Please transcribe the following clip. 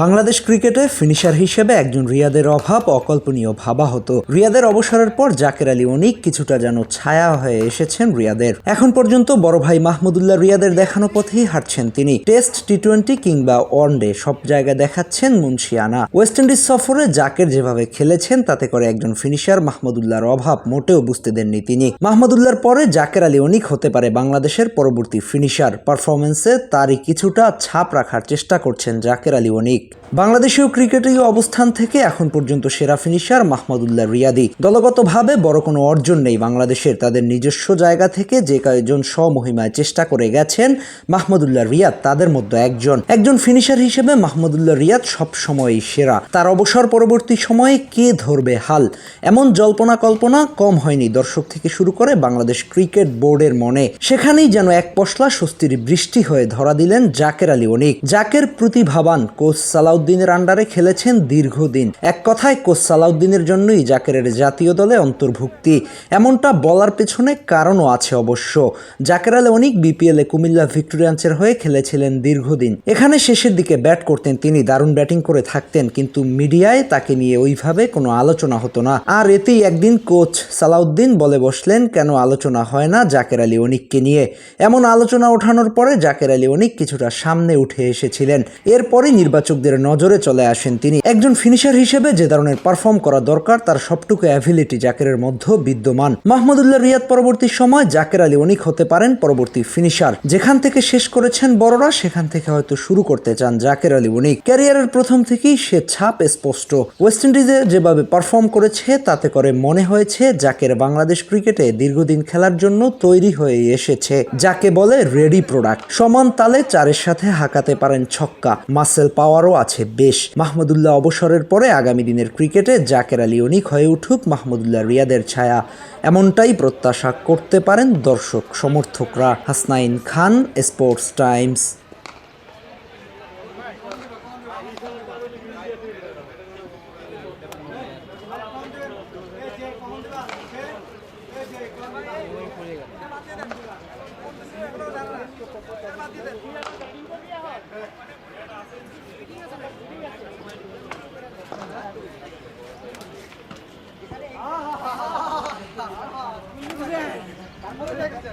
বাংলাদেশ ক্রিকেটে ফিনিশার হিসেবে একজন রিয়াদের অভাব অকল্পনীয় ভাবা হতো রিয়াদের অবসরের পর জাকের আলী অনিক কিছুটা যেন ছায়া হয়ে এসেছেন রিয়াদের। এখন পর্যন্ত বড় ভাই মাহমুদুল্লাহ রিয়াদের দেখানো পথেই হাঁটছেন তিনি। টেস্ট টি টোয়েন্টি কিংবা ওয়ানডে সব জায়গায় দেখাচ্ছেন মুন্সিয়ানা। ওয়েস্ট ইন্ডিজ সফরে জাকের যেভাবে খেলেছেন, তাতে করে একজন ফিনিশার মাহমুদুল্লাহর অভাব মোটেও বুঝতে দেননি তিনি। মাহমুদুল্লাহর পরে জাকের আলী অনিক হতে পারে বাংলাদেশের পরবর্তী ফিনিশার। পারফরমেন্সে তারই কিছুটা ছাপ রাখার চেষ্টা করছেন জাকের আলী অনিক। week. বাংলাদেশীয় ক্রিকেটীয় অবস্থান থেকে এখন পর্যন্ত সেরা ফিনিশার মাহমুদুল্লাহ রিয়াদি। দলগতভাবে বড় কোনো অর্জন নেই বাংলাদেশের। তাদের নিজস্ব জায়গা থেকে যে কয়েকজন স্বমহিমায় চেষ্টা করে গেছেন মাহমুদুল্লাহ রিয়াদ, তাদের মধ্যে একজন। একজন ফিনিশার হিসেবে মাহমুদুল্লাহ রিয়াদ সব সময়ই সেরা। তার অবসর পরবর্তী সময়ে কে ধরবে হাল? এমন জল্পনা কল্পনা কম হয়নি দর্শক থেকে শুরু করে বাংলাদেশ ক্রিকেট বোর্ডের মনে। সেখানেই যেন এক পশলা স্বস্তির বৃষ্টি হয়ে ধরা দিলেন জাকের আলী অনিক। জাকের প্রতিভাবান কোচ সালাউদ্দিনের আন্ডারে খেলেছেন দীর্ঘদিন। এক কথায়, কোচ সালাউদ্দিনের জন্যই জাকেরের জাতীয় দলে অন্তর্ভুক্তি। এমনটা বলার পেছনে কারণও আছে অবশ্য। জাকের আলী অনিক বিপিএলে কুমিল্লা ভিক্টোরিয়ান্সের হয়ে খেলেছিলেন দীর্ঘদিন। এখানে শেষের দিকে ব্যাট করতেন তিনি, দারুণ ব্যাটিং করে থাকতেন, কিন্তু মিডিয়ায় তাকে নিয়ে ওইভাবে কোনো আলোচনা হতো না। আর এতেই একদিন কোচ সালাউদ্দিন বলে বসলেন, কেন আলোচনা হয় না জাকের আলী অনিককে নিয়ে? এমন আলোচনা ওঠানোর পরে জাকের আলী অনিক কিছুটা সামনে উঠে এসেছিলেন। এরপরে নির্বাচকদের নজরে চলে আসেন তিনি। একজন ফিনিশার হিসেবে যে ধরনের পারফর্ম করা দরকার, তার সবটুকু অ্যাভিলিটি জাকেরের মধ্যে বিদ্যমান। মাহমুদুল্লাহ রিয়াদ পরবর্তী সময় জাকের আলী অনিক হতে পারেন পরবর্তী ফিনিশার যেখান থেকে শেষ করেছেন বড়রা, সেখান থেকে হয়তো শুরু করতে চান জাকের আলী অনিক। ক্যারিয়ারের প্রথম থেকেই সে ছাপ স্পষ্ট। ওয়েস্ট ইন্ডিজে যেভাবে পারফর্ম করেছে, তাতে করে মনে হয়েছে জাকের বাংলাদেশ ক্রিকেটে দীর্ঘদিন খেলার জন্য তৈরি হয়ে এসেছে। যাকে বলে রেডি প্রোডাক্ট সমান তালে চারের সাথে হাঁকাতে পারেন ছক্কা। মাসেল পাওয়ারও আছে লাগছে বেশ। মাহমুদুল্লাহ অবসরের পরে আগামী দিনের ক্রিকেটে জাকের আলী অনিক হয়ে উঠুক মাহমুদুল্লাহ রিয়াদের ছায়া। এমনটাই প্রত্যাশা করতে পারেন দর্শক সমর্থকরা। Hasnain Khan, Sports Times. তারপরে দেখেছে